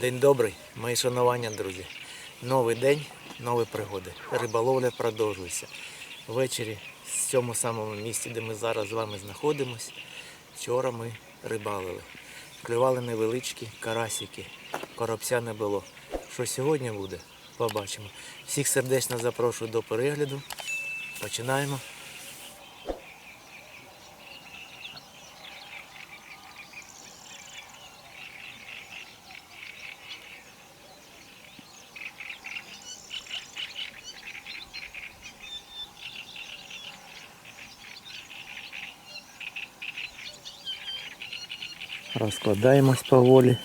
День добрий, мої шанування, друзі. Новий день, нові пригоди. Риболовля продовжується. Ввечері в цьому самому місці, де ми зараз з вами знаходимось, вчора ми рибалили. Клювали невеличкі карасики, коробця не було. Що сьогодні буде, побачимо. Всіх сердечно запрошую до перегляду. Починаємо. Розкладаємось поволі.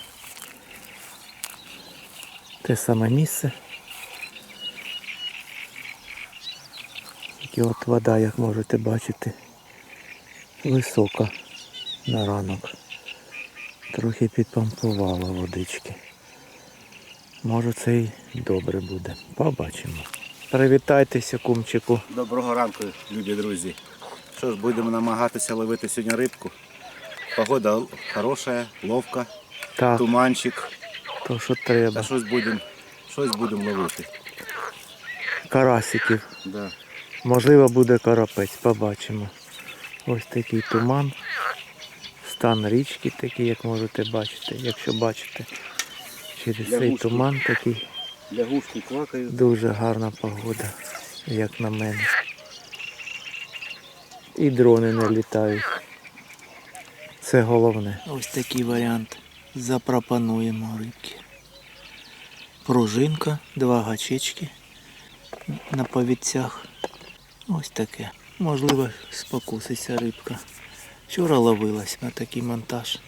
Те саме місце. Тільки от вода, як можете бачити, висока на ранок. Трохи підпомпувала водички. Може це й добре буде. Побачимо. Привітайтеся, кумчику. Доброго ранку, любі друзі. Що ж, будемо намагатися ловити сьогодні рибку. Погода хороша, ловка, Так, туманчик. то що Та треба. щось будемо щось будемо ловити. Карасиків. Да. Можливо, буде карапець, побачимо. Ось такий туман. Стан річки такий, як можете бачити. Якщо бачите, через цей Лягушки. туман такий Лягушки квакають. дуже гарна погода, як на мене. І дрони не літають. Це головне. Ось такий варіант. Запропонуємо рибки. Пружинка, два гачечки на повідцях. Ось таке. Можливо, спокуситься рибка. Вчора ловилась на такий монтаж.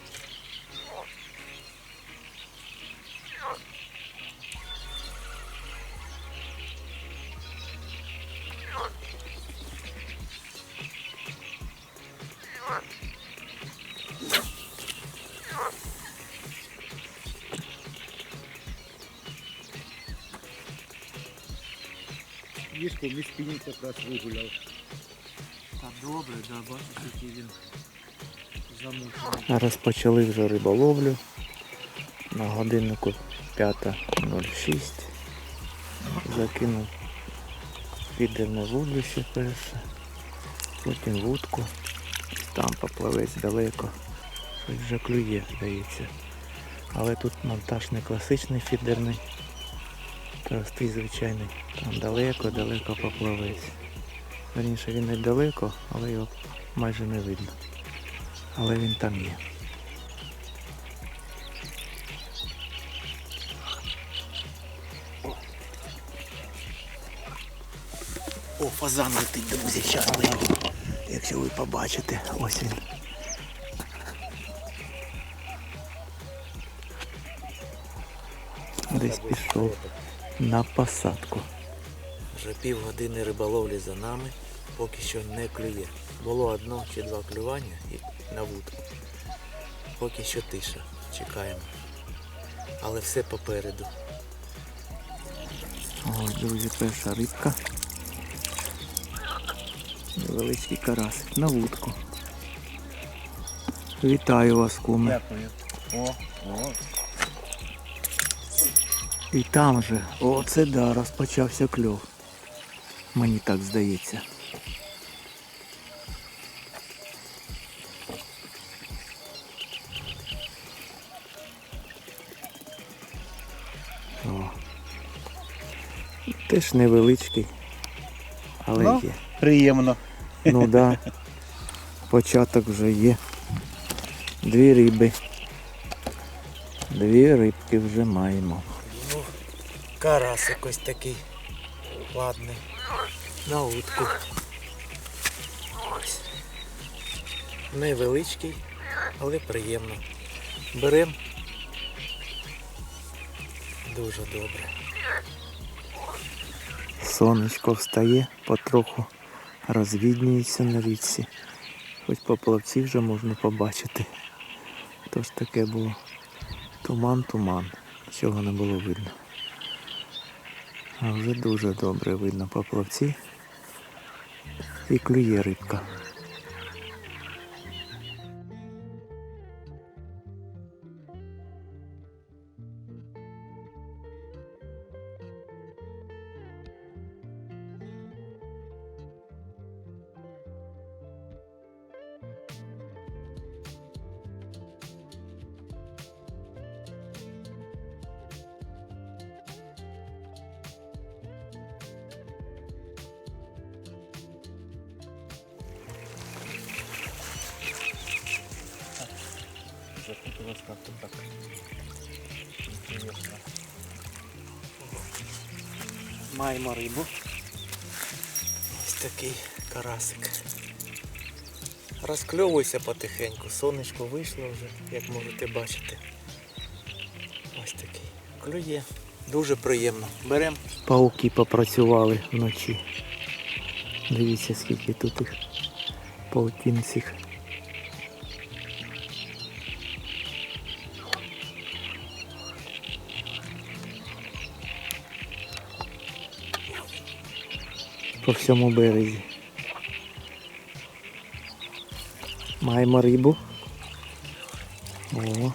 Спінінг якраз вигуляв. Так добре, да, бачиш, який він замучений. Розпочали вже риболовлю. На годиннику 5.06. Закинув фідерне вудлище перше. Потім вудку. Там поплавець далеко. Щось вже клює, здається. Але тут монтаж не класичний фідерний. Простий звичайний. Там далеко-далеко поплавець. Верніше він не далеко, але його майже не видно. Але він там є. О, фазан летить, друзі, зараз ми якщо ви побачите, ось він. Десь пішов на посадку. Вже півгодини риболовлі за нами, поки що не клює. Було одно чи два клювання і на вудку. Поки що тиша. Чекаємо. Але все попереду. Ось, друзі, перша рибка. Невеличкий карасик на вудку. Вітаю вас, куме. Дякую. О, о. І там же, о, це да, розпочався кльов. Мені так здається. О. Теж невеличкий, але Ну. є. Приємно. Ну да. Початок вже є. Дві риби. Дві рибки вже маємо. Ну, карасик ось такий. Ладний. На утку. Невеличкий, але приємно. Беремо. Дуже добре. Сонечко встає, потроху розвіднюється на річці. Хоч поплавці вже можна побачити. Тож таке було туман-туман. Нічого не було видно. Вже дуже добре видно поплавці. І клює рибка. Запуталась как-то так. Интересно. Маємо рибу. Ось такий карасик. Розкльовуйся потихеньку, сонечко вийшло вже, як можете бачити. Ось такий. Клює. Дуже приємно. Беремо. Пауки попрацювали вночі. Дивіться, скільки тут їх паутин цих. По всьому березі. Маємо рибу. О.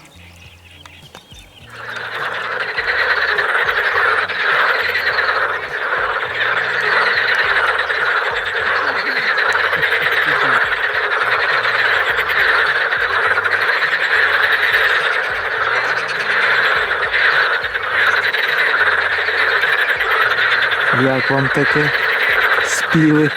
Як вам таке співи?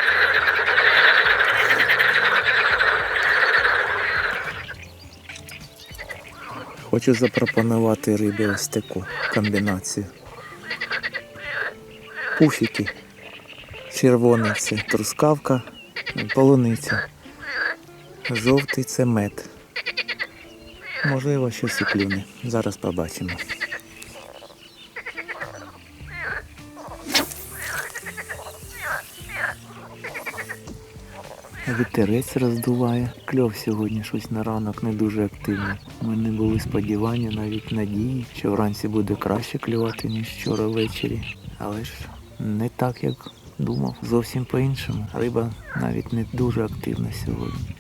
Хочу запропонувати рибі ось таку комбінацію. Пуфіки. Червоний це трускавка, полуниця. Жовтий це мед. Можливо, щось і клюне. Зараз побачимо. Вітерець роздуває. Кльов сьогодні щось на ранок не дуже активний. У мене були сподівання, навіть надії, що вранці буде краще клювати, ніж вчора ввечері. Але ж не так, як думав, зовсім по-іншому. Риба навіть не дуже активна сьогодні.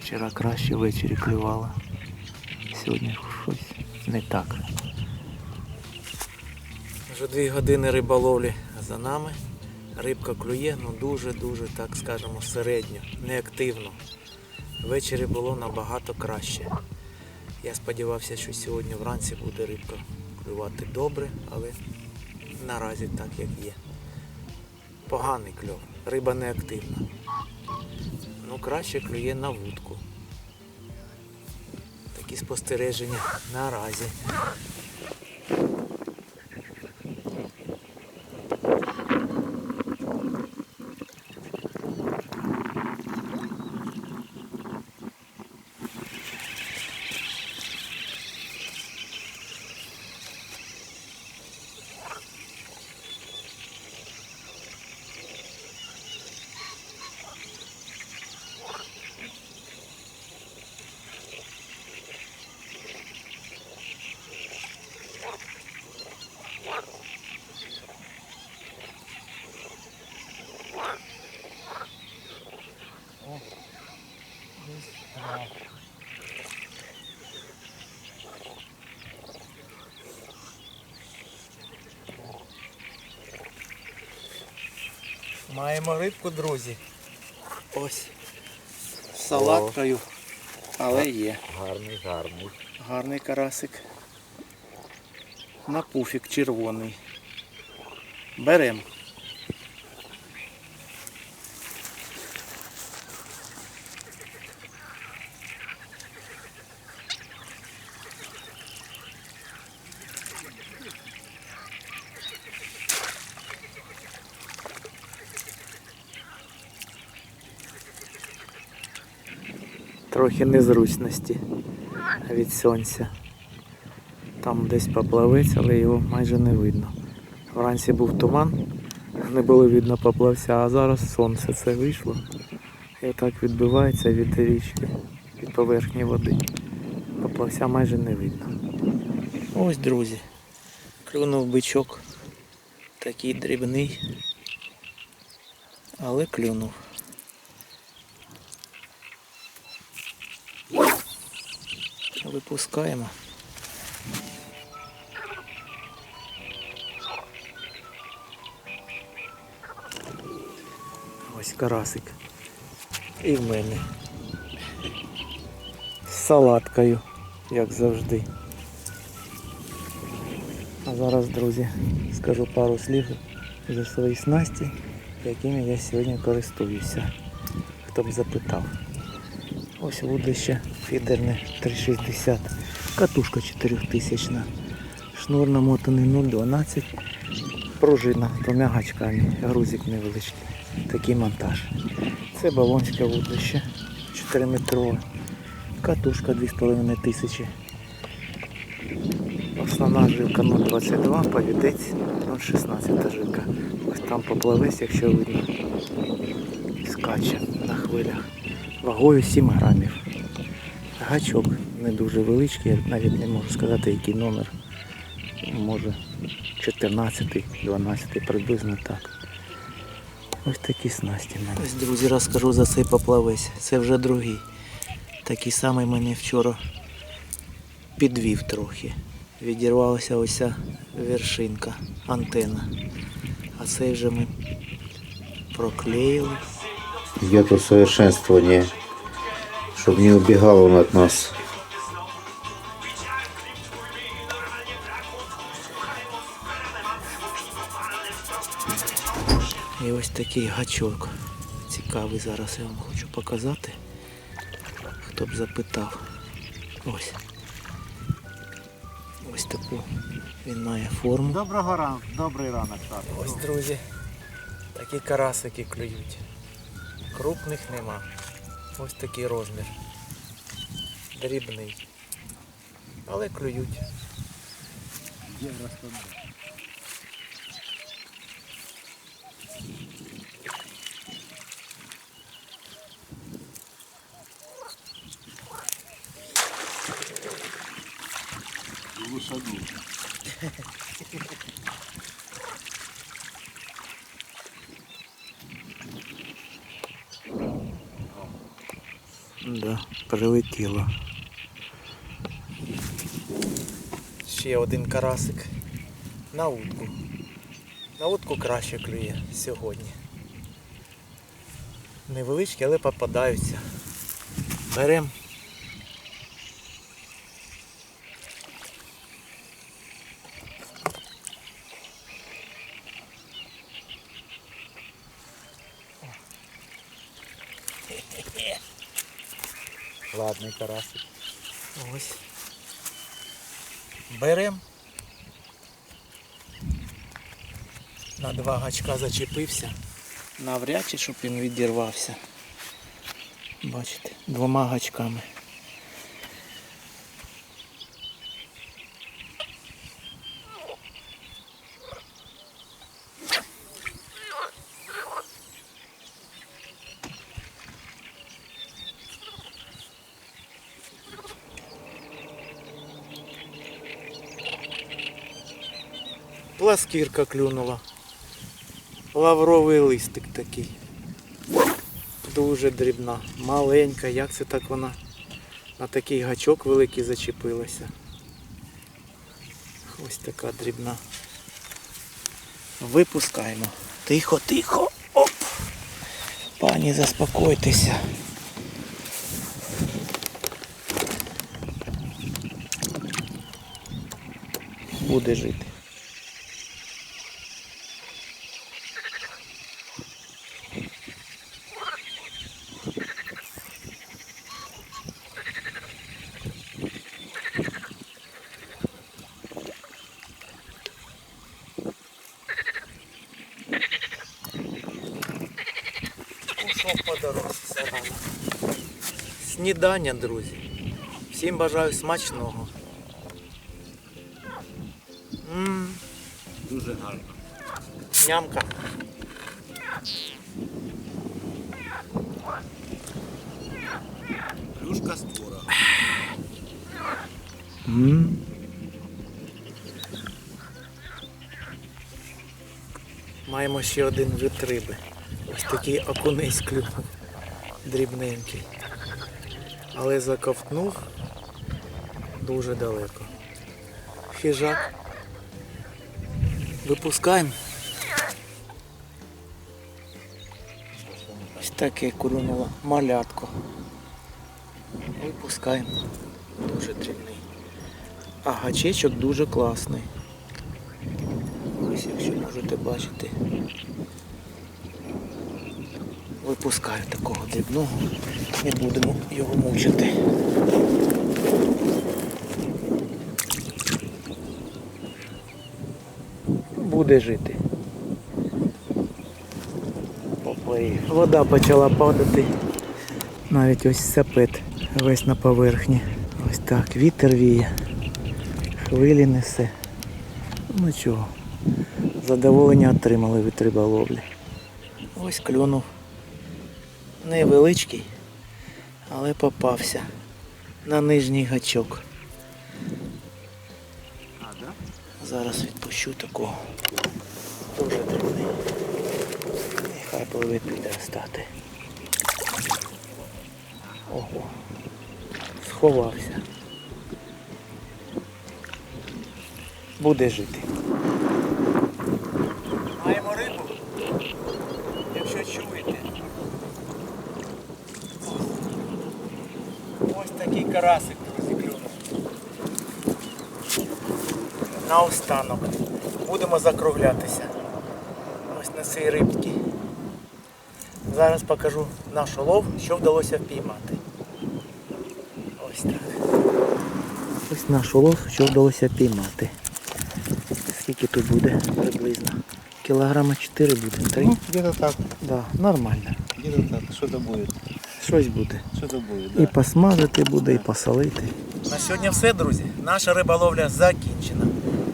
Вчора краще ввечері клювала. Сьогодні щось не так. Вже дві години риболовлі за нами. Рибка клює, ну дуже-дуже, так скажемо, середньо, неактивно. Ввечері було набагато краще. Я сподівався, що сьогодні вранці буде рибка клювати добре, але наразі так як є. Поганий кльов, риба неактивна. Ну краще клює на вудку. Такі спостереження наразі. Маємо рибку, друзі. Ось. З салаткою. Але є. Гарний, гарний. Гарний карасик. На пуфік червоний. Берем. Трохи незручності від сонця. Там десь поплавець, але його майже не видно. Вранці був туман, не було видно поплавця, а зараз сонце це вийшло. І отак відбивається від річки, від поверхні води. Поплавця майже не видно. Ось, друзі, клюнув бичок. Такий дрібний, але клюнув. Випускаємо. Ось карасик. І в мене. З салаткою, як завжди. А зараз, друзі, скажу пару слів за свої снасті, якими я сьогодні користуюся. Хто б запитав. Ось вудлище фідерне 360. Катушка 4000. Шнур намотаний 0,12. Пружина двома гачками. Грузик невеличкий. Такий монтаж. Це балонське вудлище 4 метрове. Катушка 2500. Основна жилка 0,22, повідець 0,16 жилка. Ось там поплавець, якщо видно. Скаче на хвилях. Вагою 7 грамів. Гачок не дуже величкий, я навіть не можу сказати, який номер. Може 14, 12 приблизно так. Ось такі снасті в мене. Ось, друзі, розкажу за цей поплавець. Це вже другий. Такий самий мене вчора підвів трохи. Відірвалася ось ця вершинка, антенна. А цей вже ми проклеїли. Идет усовершенствование, чтобы не убегал он от нас. І ось такий гачок. Цікавий зараз я вам хочу показати. Хто б запитав. Ось. Ось таку він має форму. Доброго ранку, добрий ранок. Ось, друзі, такі карасики клюють. Крупних нема. Ось такий розмір. Дрібний. Але клюють. Да, прилетіло. Ще один карасик на утку. На утку краще клює сьогодні. Невеличкі, але попадаються. Берем. Ладний карасик. Ось. Берем. На два гачка зачепився. Навряд чи, щоб він відірвався. Бачите, двома гачками. Пласкірка клюнула. Лавровий листик такий. Дуже дрібна, маленька. Як це так вона на такий гачок великий зачепилася. Ось така дрібна. Випускаємо. Тихо, тихо. Оп! Пані, заспокойтеся. Буде жити. Снідання, друзі. Всім бажаю смачного. М, Дуже гарно. Нямка. Плюшка створа. Маємо ще один вид риби. Такий окунець клюнув. Дрібненький. Але заковтнув дуже далеко. Хижак. Випускаємо. Ось таке клюнуло малятко. Випускаємо. Дуже дрібний. А гачечок дуже класний. Ось якщо можете бачити. Випускаю такого дрібного. Не будемо його мучити. Буде жити. Поплив. Вода почала падати. Навіть ось сапет весь на поверхні. Ось так, вітер віє. Хвилі несе. Ну чого. Задоволення отримали від риболовлі. Ось клюнув. Невеличкий, але попався на нижній гачок. Зараз відпущу такого. Дуже дрібний. Нехай пливе піде стати. Ого. Сховався. Буде жити. Маємо рибу. Якщо чуєте. Ось такий карасик, друзі, клюнув. На останок. Будемо закруглятися. Ось на цій рибці. Зараз покажу наш улов, що вдалося впіймати. Ось так. Ось наш улов, що вдалося піймати. Скільки тут буде приблизно? Кілограма 4 буде, 3? Ну, где-то так, Да, нормально. где-то так, что-то будет, Щось буде. что-то будет, І посмажити буде, і посолити. На сьогодні все, друзі. Наша риболовля закінчена.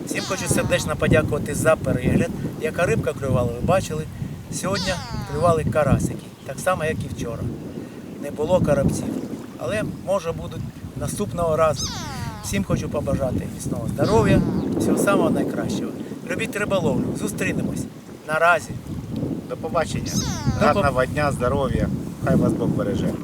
Всім хочу сердечно подякувати за перегляд. Яка рибка клювала, ви бачили. Сьогодні клювали карасики, так само, як і вчора. Не було карабців. Але може будуть наступного разу. Всім хочу побажати міцного здоров'я, всього самого найкращого. Любіть риболовлю, зустрінемось. Наразі. До побачення. Гарного дня, здоров'я. Хай вас Бог береже.